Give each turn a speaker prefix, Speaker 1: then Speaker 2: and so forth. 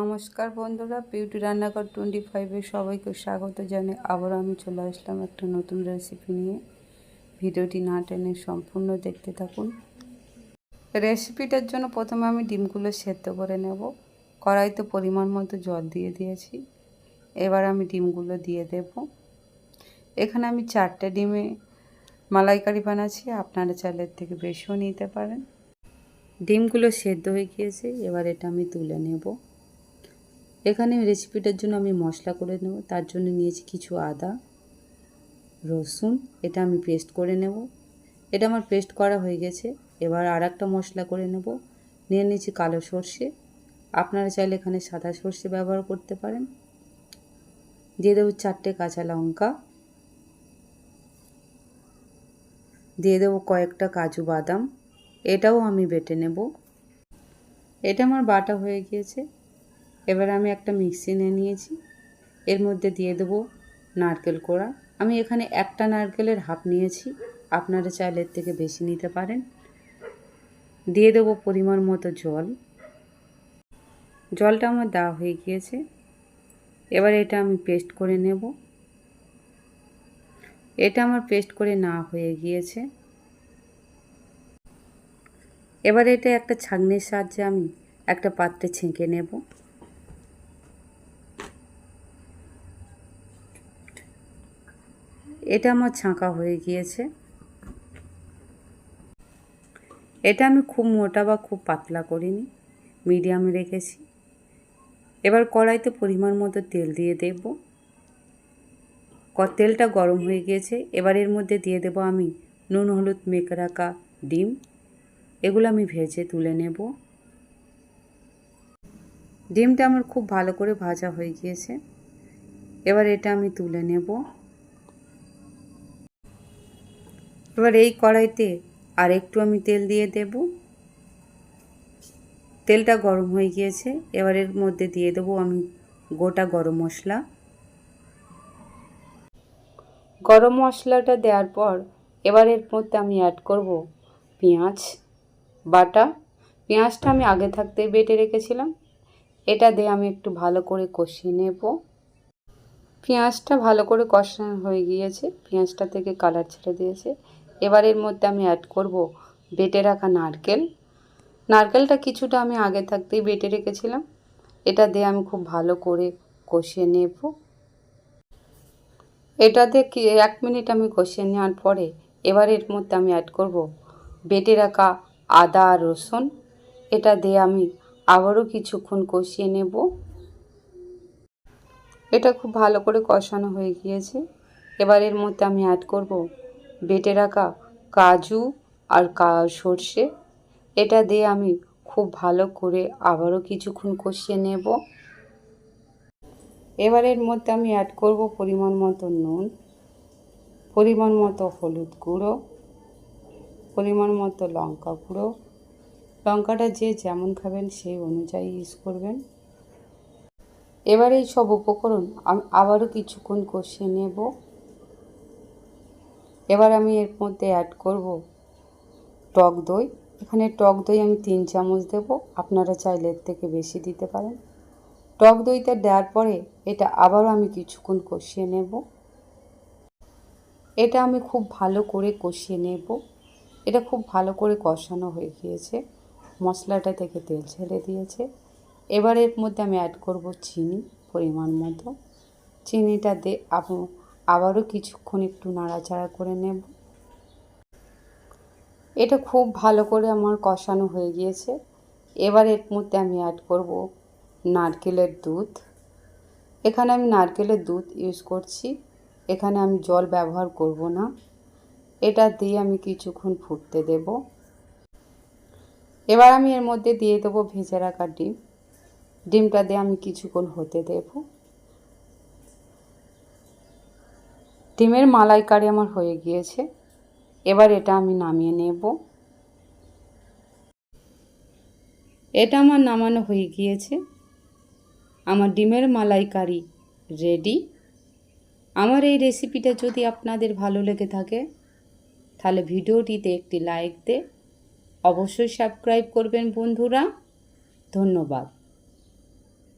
Speaker 1: নমস্কার বন্ধুরা বিউটি রান্নাঘর টোয়েন্টি ফাইভে সবাইকে স্বাগত জানাই আবার আমি চলে আসলাম একটা নতুন রেসিপি নিয়ে। ভিডিওটি না টেনে সম্পূর্ণ দেখতে থাকুন। রেসিপিটার জন্য প্রথমে আমি ডিমগুলো সেদ্ধ করে নেব। কড়াইতে পরিমাণ মতো জল দিয়ে দিয়েছি। এবার আমি ডিমগুলো দিয়ে দেব। এখানে আমি চারটে ডিমে মালাইকারি বানাচ্ছি, আপনারা চালের থেকে বেশিও নিতে পারেন। ডিমগুলো সেদ্ধ হয়ে গিয়েছে, এবার এটা আমি তুলে নেব। এখানে রেসিপিটার জন্য আমি মশলা করে নেব। তার জন্য নিয়েছি কিছু আদা, রসুন, এটা আমি পেস্ট করে নেব। এটা আমার পেস্ট করা হয়ে গেছে। এবার আর একটা মশলা করে নেব। নিয়ে নিয়েছি কালো সর্ষে। আপনারা চাইলে এখানে সাদা সর্ষে ব্যবহার করতে পারেন। দিয়ে দেবো চারটে কাঁচা লঙ্কা। দিয়ে দেবো কয়েকটা কাজু বাদাম। এটাও আমি বেটে নেব। এটা আমার বাটা হয়ে গিয়েছে। এবার আমি একটা মিক্সি নিয়ে নিয়েছি। এর মধ্যে দিয়ে দেবো নারকেল কোড়া। আমি এখানে একটা নারকেলের হাফ নিয়েছি। আপনারা চাইলে থেকে বেশি নিতে পারেন। দিয়ে দেবো পরিমাণ মতো জল। জলটা আমার দেওয়া হয়ে গিয়েছে। এবার এটা আমি পেস্ট করে নেব। এটা আমার পেস্ট করে না হয়ে গিয়েছে। এবার এটা একটা ছাঁকনির সাহায্যে আমি একটা পাত্রে ছেঁকে নেব। এটা আমার ছাঁকা হয়ে গিয়েছে। এটা আমি খুব মোটা বা খুব পাতলা করিনি, মিডিয়ামে রেখেছি। এবার কড়াইতে পরিমাণ মতো তেল দিয়ে দেব। তেলটা গরম হয়ে গিয়েছে, এবার এর মধ্যে দিয়ে দেব আমি নুন, হলুদ মেখে রাখা ডিম। এগুলো আমি ভেজে তুলে নেব। ডিমটা আমার খুব ভালো করে ভাজা হয়ে গিয়েছে। এবার এটা আমি তুলে নেব। এবার এই কড়াইতে আর একটু আমি তেল দিয়ে দেব। তেলটা গরম হয়ে গিয়েছে, এবার এর মধ্যে দিয়ে দেব আমি গোটা গরম মশলা। গরম মশলাটা দেওয়ার পর এবার এর মধ্যে আমি অ্যাড করব পেঁয়াজ, বাটা। পেঁয়াজটা আমি আগে থাকতে বেটে রেখেছিলাম। এটা দিয়ে আমি একটু ভালো করে কষিয়ে নেব। পেঁয়াজটা ভালো করে কষানো হয়ে গিয়েছে। পেঁয়াজটা থেকে কালার ছেড়ে দিয়েছে। এবার এর মধ্যে আমি অ্যাড করব বেটে রাখা নারকেল। নারকেলটা কিছুটা আমি আগে থাকতেই বেটে রেখেছিলাম। এটা দিয়ে আমি খুব ভালো করে কষিয়ে নেব। এটাতে কি, এক মিনিট আমি কষিয়ে নেওয়ার পরে এবার এর মধ্যে আমি অ্যাড করব বেটে রাখা আদা আর রসুন। এটা দিয়ে আমি আবারও কিছুক্ষণ কষিয়ে নেব। এটা খুব ভালো করে কষানো হয়ে গিয়েছে। এবার এর মধ্যে আমি অ্যাড করব বেটে রাখা কাজু আর কা, সর্ষে। এটা দিয়ে আমি খুব ভালো করে আবারও কিছুক্ষণ কষিয়ে নেব। এবার এর মধ্যে আমি অ্যাড করব পরিমাণ মতো নুন, পরিমাণ মতো হলুদ গুঁড়ো, পরিমাণ মতো লঙ্কা গুঁড়ো। লঙ্কাটা যে যেমন খাবেন সেই অনুযায়ী ইউজ করবেন। এবার এই সব উপকরণ আবারও কিছুক্ষণ কষিয়ে নেব। এবার আমি এর মধ্যে অ্যাড করব টক দই। এখানে টক দই আমি তিন চামচ দেব। আপনারা চাইলে এর থেকে বেশি দিতে পারেন। টক দইটা দেওয়ার পরে এটা আবারও আমি কিছুক্ষণ কষিয়ে নেব। এটা আমি খুব ভালো করে কষিয়ে নেব। এটা খুব ভালো করে কষানো হয়ে গিয়েছে। মশলাটা থেকে তেল ছেড়ে দিয়েছে। এবার এর মধ্যে আমি অ্যাড করব চিনি, পরিমাণ মতো। চিনিটা দে আবারও কিছুক্ষণ একটু নাড়াচাড়া করে নেব। এটা খুব ভালো করে আমার কষানো হয়ে গিয়েছে। এবার এর মধ্যে আমি অ্যাড করব নারকেলের দুধ। এখানে আমি নারকেলের দুধ ইউজ করছি। এখানে আমি জল ব্যবহার করব না। এটা দিয়ে আমি কিছুক্ষণ ফুটতে দেব। এবার আমি এর মধ্যে দিয়ে দেবো ভেজে রাখা ডিম। ডিমটা দিয়ে আমি কিছুক্ষণ হতে দেব। ডিমের মালাইকারি আমার হয়ে গিয়েছে। এবার এটা আমি নামিয়ে নেব। এটা আমার নামানো হয়ে গিয়েছে। আমার ডিমের মালাইকারি রেডি। আমার এই রেসিপিটা যদি আপনাদের ভালো লেগে থাকে, তাহলে ভিডিওটিতে একটি লাইক দে। অবশ্যই সাবস্ক্রাইব করবেন বন্ধুরা। ধন্যবাদ।